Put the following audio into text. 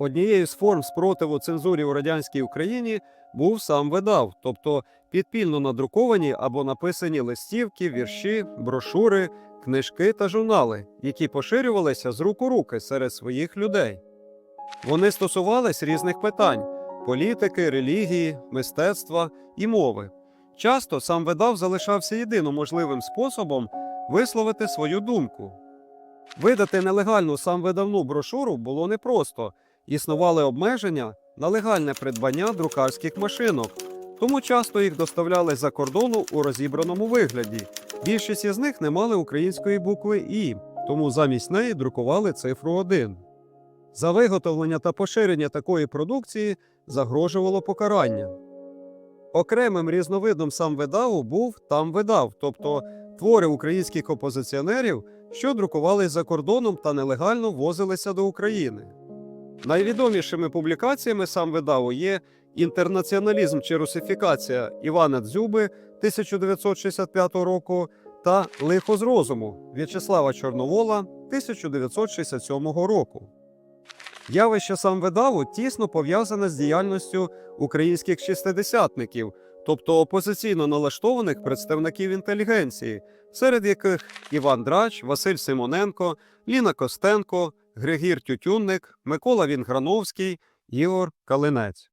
Однією з форм спротиву цензурі у радянській Україні був сам видав, тобто підпільно надруковані або написані листівки, вірші, брошури, книжки та журнали, які поширювалися з рук у руки серед своїх людей. Вони стосувались різних питань політики, релігії, мистецтва і мови. Часто сам видав залишався єдино можливим способом висловити свою думку. Видати нелегальну сам видавну брошуру було непросто, існували обмеження на легальне придбання друкарських машинок, тому часто їх доставляли за кордону у розібраному вигляді. Більшість із них не мали української букви І, тому замість неї друкували цифру 1. За виготовлення та поширення такої продукції загрожувало покарання. Окремим різновидом сам видаву був там видав, тобто твори українських опозиціонерів, що друкувались за кордоном та нелегально ввозилися до України. Найвідомішими публікаціями сам видаву є Інтернаціоналізм чи русифікація Івана Дзюби 1965 року та Лихо з розуму В'ячеслава Чорновола 1967 року. Явище сам видаву тісно пов'язане з діяльністю українських шістидесятників, тобто опозиційно налаштованих представників інтелігенції, серед яких Іван Драч, Василь Симоненко, Ліна Костенко, Григір Тютюнник, Микола Вінграновський, Ігор Калинець.